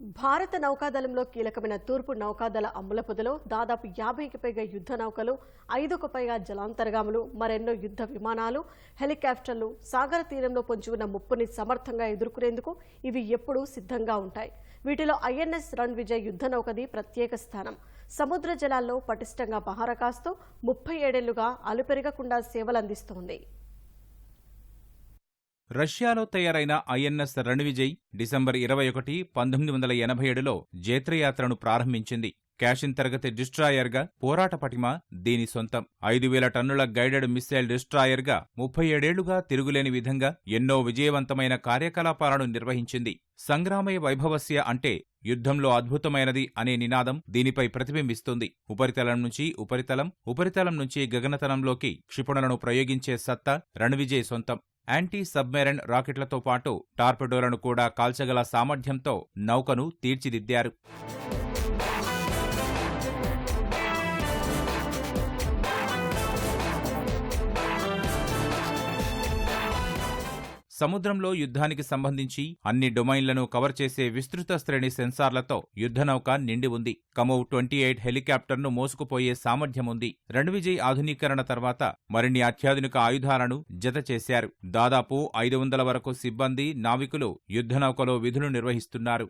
భారత నౌకాదళంలో కీలకమైన తూర్పు నౌకాదళ అమ్ముల పొదలో దాదాపు యాభైకి పైగా యుద్ధ నౌకలు ఐదుకు పైగా జలాంతర్గాములు మరెన్నో యుద్ధ విమానాలు హెలికాప్టర్లు సాగర తీరంలో పొంచి ఉన్న ముప్పుని సమర్థంగా ఎదుర్కొనేందుకు ఇవి ఎప్పుడూ సిద్ధంగా ఉంటాయి. వీటిలో ఐఎన్ఎస్ రణ్ విజయ్ యుద్ధ నౌకది ప్రత్యేక స్థానం. సముద్ర జలాల్లో పటిష్టంగా పహార కాస్తూ ముప్పై ఏడేళ్ళుగా అలుపెరగకుండా సేవలందిస్తోంది. రష్యాలో తయారైన ఐఎన్ఎస్ రణ్విజయ్ డిసెంబర్ ఇరవై ఒకటి పంతొమ్మిది వందల ఎనభై ఏడులో జైత్రయాత్రను ప్రారంభించింది. క్యాషిన్ తరగతి డిస్ట్రాయర్గా పోరాట పటిమ దీని సొంతం. ఐదు వేల టన్నుల గైడెడ్ మిస్సైల్ డిస్ట్రాయర్గా ముప్పై ఏడేళ్ళుగా తిరుగులేని విధంగా ఎన్నో విజయవంతమైన కార్యకలాపాలను నిర్వహించింది. సంగ్రామయ వైభవస్య అంటే యుద్ధంలో అద్భుతమైనది అనే నినాదం దీనిపై ప్రతిబింబిస్తుంది. ఉపరితలం నుంచి ఉపరితలం ఉపరితలం నుంచి గగనతలంలోకి క్షిపణులను ప్రయోగించే సత్తా రణ్విజయ్ సొంతం. యాంటీ సబ్మెరైన్ రాకెట్లతో పాటు టార్పెడోలను కూడా కాల్చగల సామర్థ్యంతో నౌకను తీర్చిదిద్దారు. సముద్రంలో యుద్ధానికి సంబంధించి అన్ని డొమైన్లను కవర్ చేసే విస్తృత శ్రేణి సెన్సార్లతో యుద్ధనౌక నిండి ఉంది. కమోవ్ ట్వంటీ ఎయిట్ హెలికాప్టర్ను మోసుకుపోయే సామర్థ్యముంది రణ్విజయ్ ఆధునీకరణ తర్వాత మరిన్ని అత్యాధునిక ఆయుధాలను జత చేశారు. దాదాపు ఐదు వందల వరకు సిబ్బంది నావికులు యుద్ధనౌకలో విధులు నిర్వహిస్తున్నారు.